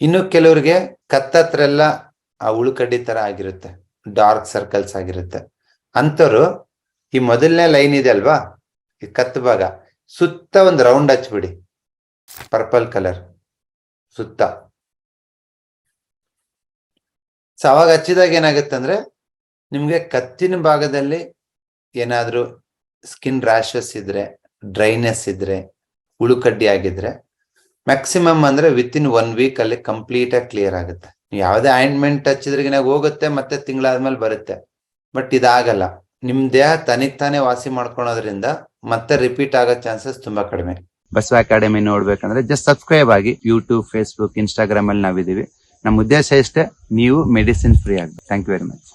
ಇನ್ನು ಕೆಲವ್ರಿಗೆ ಕತ್ತತ್ರೆಲ್ಲ ಆ ಉಳುಕಡ್ಡಿ ತರ ಆಗಿರುತ್ತೆ ಡಾರ್ಕ್ ಸರ್ಕಲ್ಸ್ ಆಗಿರುತ್ತೆ. ಅಂತವ್ರು ಈ ಮೊದಲನೇ ಲೈನ್ ಇದೆ ಅಲ್ವಾ? ಈ ಕತ್ತು ಭಾಗ. ಸುತ್ತ ಒಂದು ರೌಂಡ್ ಹಚ್ಬಿಡಿ. ಪರ್ಪಲ್ ಕಲರ್ ಸುತ್ತ. ಸೊ ಅವಾಗ ಹಚ್ಚಿದಾಗ ಏನಾಗುತ್ತೆ ಅಂದ್ರೆ, ನಿಮ್ಗೆ ಕತ್ತಿನ ಭಾಗದಲ್ಲಿ ಏನಾದ್ರೂ ಸ್ಕಿನ್ ರ್ಯಾಶಸ್ ಇದ್ರೆ ಡ್ರೈನೆಸ್ ಇದ್ರೆ, ಉಳುಕಡ್ಡಿ ಆಗಿದ್ರೆ ಮ್ಯಾಕ್ಸಿಮಮ್ ಅಂದ್ರೆ ವಿತ್ ಇನ್ ಒನ್ ವೀಕ್ ಅಲ್ಲಿ ಕಂಪ್ಲೀಟ್ ಆಗಿ ಕ್ಲಿಯರ್ ಆಗುತ್ತೆ. ಯಾವುದೇ ಆಯಿಂಟ್ಮೆಂಟ್ ಹಚ್ಚಿದ್ರಿಗಿನ ಹೋಗುತ್ತೆ, ಮತ್ತೆ ತಿಂಗಳಾದ್ಮೇಲೆ ಬರುತ್ತೆ. ಬಟ್ ಇದಾಗಲ್ಲ. ನಿಮ್ ದೇಹ ತಾನೇ ವಾಸಿ ಮಾಡ್ಕೊಳೋದ್ರಿಂದ ಮತ್ತೆ ರಿಪೀಟ್ ಆಗೋ ಚಾನ್ಸಸ್ ತುಂಬಾ ಕಡಿಮೆ. ಬಸವ ಅಕಾಡೆಮಿ ನೋಡ್ಬೇಕಂದ್ರೆ ಜಸ್ಟ್ ಸಬ್ಸ್ಕ್ರೈಬ್ ಆಗಿ ಯೂಟ್ಯೂಬ್ ಫೇಸ್ಬುಕ್ ಇನ್ಸ್ಟಾಗ್ರಾಮ್ ಅಲ್ಲಿ ನಾವಿದೀವಿ ನಮ್ಮ ಉದ್ದೇಶ ಇಷ್ಟೇ, ನೀವು ಮೆಡಿಸಿನ್ ಫ್ರೀ ಆಗಿ ಥ್ಯಾಂಕ್ ಯು ವೆರಿ ಮಚ್